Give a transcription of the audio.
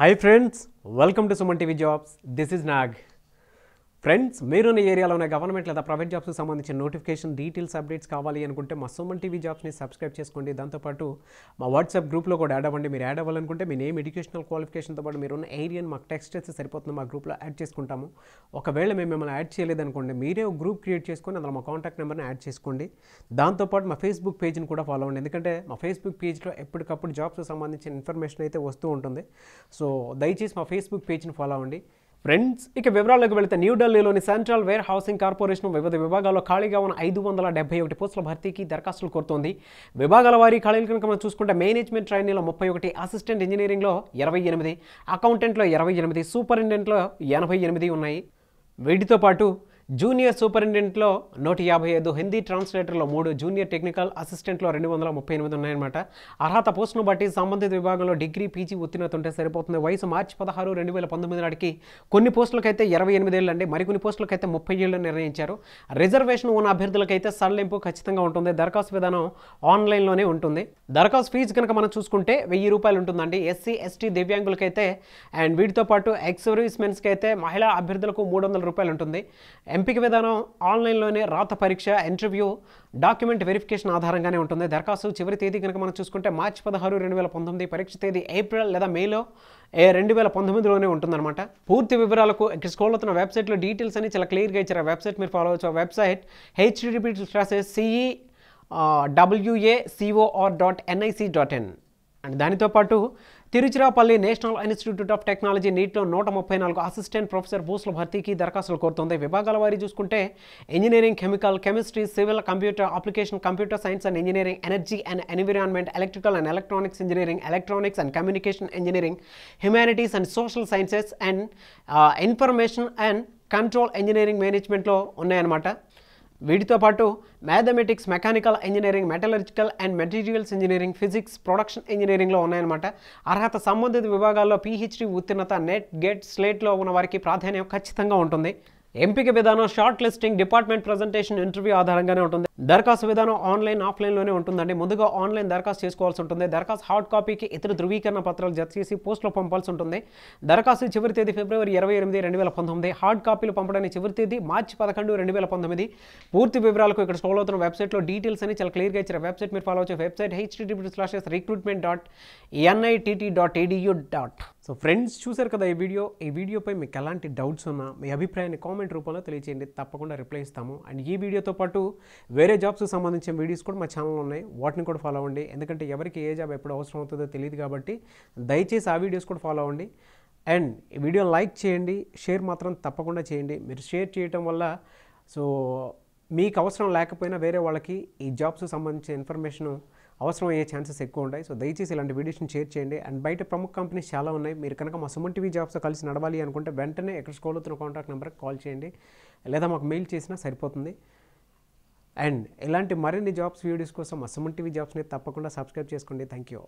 Hi friends, welcome to Suman TV Jobs. This is Nag. Friends మీరున్న ఏరియాలోనే government లేదా private జాబ్స్కి సంబంధించిన నోటిఫికేషన్ డీటెయిల్స్ అప్డేట్స్ కావాలి అనుకుంటే మా సుమన్ టీవీ జాబ్స్ని సబ్స్క్రైబ్ చేసుకోండి. దాంతోపాటు మా వాట్సాప్ గ్రూప్లో కూడా యాడ్ అవ్వండి. మీరు యాడ్ అవ్వాలనుకుంటే మీ నేమ్ ఎడ్యుకేషనల్ క్వాలిఫికేషన్తో పాటు మీరు ఉన్న ఏరియాని మాకు టెక్స్ట్ చేస్తే సరిపోతుంది. మా గ్రూప్లో యాడ్ చేసుకుంటాము. ఒకవేళ మేము మిమ్మల్ని యాడ్ చేయలేదనుకోండి మీరే ఒక గ్రూప్ క్రియేట్ చేసుకొని అందులో మా కాంటాక్ట్ నెంబర్ని యాడ్ చేసుకోండి. దాంతోపాటు మా ఫేస్బుక్ పేజ్ని కూడా ఫాలో అవ్వండి. ఎందుకంటే మా ఫేస్బుక్ పేజ్లో ఎప్పటికప్పుడు జాబ్స్ సంబంధించిన ఇన్ఫర్మేషన్ అయితే వస్తూ ఉంటుంది. సో దయచేసి మా ఫేస్బుక్ పేజ్ని ఫాలో అవ్వండి. ఫ్రెండ్స్ ఇక వివరాల్లోకి వెళితే న్యూఢిల్లీలోని సెంట్రల్ వేర్ హౌసింగ్ కార్పొరేషన్ వివిధ విభాగాల్లో ఖాళీగా ఉన్న ఐదు వందల డెబ్బై ఒకటి పోస్టుల భర్తీకి దరఖాస్తులు కోరుతోంది. విభాగాల వారి ఖాళీలు కనుక మనం చూసుకుంటే మేనేజ్మెంట్ ట్రైనీలో ముప్పై ఒకటి అసిస్టెంట్ ఇంజనీరింగ్లో ఇరవై ఎనిమిది అకౌంటెంట్లో ఇరవై ఎనిమిది సూపరింటెండెంట్లో ఎనభై ఎనిమిది ఉన్నాయి. వీటితో పాటు జూనియర్ సూపరింటెండెంట్లో నూట యాభై ఐదు హిందీ ట్రాన్స్లేటర్లో మూడు జూనియర్ టెక్నికల్ అసిస్టెంట్లో రెండు వందల ముప్పై ఎనిమిది ఉన్నాయన్నమాట. అర్హత పోస్టును బట్టి సంబంధిత విభాగంలో డిగ్రీ పీజీ ఉత్తీర్ణత ఉంటే సరిపోతుంది. వయసు మార్చి పదహారు రెండు వేల పంతొమ్మిది నాటికి కొన్ని పోస్టులకైతే ఇరవై ఎనిమిది ఏళ్ళు అండి మరికొన్ని పోస్టులకైతే ముప్పై ఏళ్ళు నిర్ణయించారు. రిజర్వేషన్ ఉన్న అభ్యర్థులకైతే సడలింపు ఖచ్చితంగా ఉంటుంది. దరఖాస్తు విధానం ఆన్లైన్లోనే ఉంటుంది. దరఖాస్తు ఫీజు కనుక మనం చూసుకుంటే వెయ్యి రూపాయలు ఉంటుందండి. ఎస్సీ ఎస్టీ దివ్యాంగులకైతే అండ్ వీటితో పాటు ఎక్స్ సర్వీస్మెన్స్కి అయితే మహిళా అభ్యర్థులకు మూడు వందల రూపాయలు ఉంటుంది. ఎంపిక విధానం ఆన్లైన్లోనే రాత పరీక్ష ఇంటర్వ్యూ డాక్యుమెంట్ వెరిఫికేషన్ ఆధారంగానే ఉంటుంది. దరఖాస్తు చివరి తేదీ కనుక మనం చూసుకుంటే మార్చి పదహారు రెండు వేల పంతొమ్మిది పరీక్ష తేదీ ఏప్రిల్ లేదా మేలో రెండు వేల పంతొమ్మిదిలోనే ఉంటుందన్నమాట. పూర్తి వివరాలకు ఇక్కడ స్కూల్ అవుతున్న వెబ్సైట్లో డీటెయిల్స్ అని చాలా క్లియర్గా ఇచ్చారు. వెబ్సైట్ మీరు ఫాలో అవచ్చు ఆ website HDP CE CE WACOR dot NIC dot in. And దానితో పాటు Tiruchirappalli national institute of technology నీట్లో నూట ముప్పై నాలుగు అసిస్టెంట్ ప్రొఫెసర్ పోస్టుల భర్తీకి దరఖాస్తులు కోరుతోంది. విభాగాల వారి చూసుకుంటే engineering chemical chemistry civil computer application computer science and engineering energy and environment electrical and electronics engineering electronics and communication engineering humanities and social sciences and information and control engineering మేనేజ్మెంట్లో ఉన్నాయన్నమాట. వీటితో పాటు mathematics mechanical engineering metallurgical and materials engineering physics production ఇంజనీరింగ్లో ఉన్నాయన్నమాట. అర్హత సంబంధిత విభాగాల్లో PhD ఉత్తీర్ణత నెట్ గెట్ స్లేట్లో ఉన్న వారికి ప్రాధాన్యం ఖచ్చితంగా ఉంటుంది. ఎంపిక విధానం short listing department presentation interview ఆధారంగానే ఉంటుంది. దరఖాస్తు విధానం ఆన్లైన్ ఆఫ్లైన్లోనే ఉంటుందండి. ముందుగా ఆన్లైన్ దరఖాస్తు చేసుకోవాల్సి ఉంటుంది. దరఖాస్తు హార్డ్ కాపీకి ఇతర ధృవీకరణ పత్రాలు జత చేసి పోస్టులో పంపాల్సి ఉంటుంది. దరఖాస్తు చివరి తేదీ ఫిబ్రవరి ఇరవై ఎనిమిది రెండు వేల పంతొమ్మిది. హార్డ్ కాపీలు పంపడానికి చివరి తేదీ మార్చి పదకొండు రెండు వేల పంతొమ్మిది. పూర్తి వివరాలకు ఇక్కడ స్క్రోల్ అవుతున్న వెబ్సైట్లో డీటెయిల్స్ అని చాలా క్లియర్గా ఇచ్చారు. వెబ్సైట్ మీరు ఫాలో వచ్చే website HTTP slashes recruitment dot NITT dot edu dot so friends చూశారు కదా ఈ వీడియో. ఈ వీడియోపై మీకు ఎలాంటి డౌట్స్ ఉన్నా మీ అభిప్రాయాన్ని కామెంట్ రూపంలో తెలియజేయండి తప్పకుండా రిప్లై ఇస్తాము. అండ్ ఈ వీడియోతో పాటు వేరే జాబ్స్కి సంబంధించిన వీడియోస్ కూడా మా ఛానల్లో ఉన్నాయి. వాటిని కూడా ఫాలో అవ్వండి. ఎందుకంటే ఎవరికి ఏ జాబ్ ఎప్పుడు అవసరం అవుతుందో తెలియదు కాబట్టి దయచేసి ఆ వీడియోస్ కూడా ఫాలో అవ్వండి. అండ్ ఈ వీడియో లైక్ చేయండి. షేర్ మాత్రం తప్పకుండా చేయండి. మీరు షేర్ చేయటం వల్ల సో మీకు అవసరం లేకపోయినా వేరే వాళ్ళకి ఈ జాబ్స్ సంబంధించిన ఇన్ఫర్మేషన్ అవసరం అయ్యే ఛాన్సెస్ ఎక్కువ ఉంటాయి. సో దయచేసి ఇలాంటి వీడియోస్ని షేర్ చేయండి. అండ్ బయట ప్రముఖ కంపెనీస్ చాలా ఉన్నాయి. మీరు కనుక మా సుమన్ టీవీ జాబ్స్తో కలిసి నడవాలి అనుకుంటే వెంటనే ఎక్కడ స్కోల్ అవుతున్న కాంటాక్ట్ నెంబర్కి కాల్ చేయండి. లేదా మాకు మెయిల్ చేసినా సరిపోతుంది. అండ్ ఇలాంటి మరిన్ని జాబ్స్ వీడియోస్ కోసం మా సుమన్ టీవీ జాబ్స్ని తప్పకుండా సబ్స్క్రైబ్ చేసుకోండి. Thank you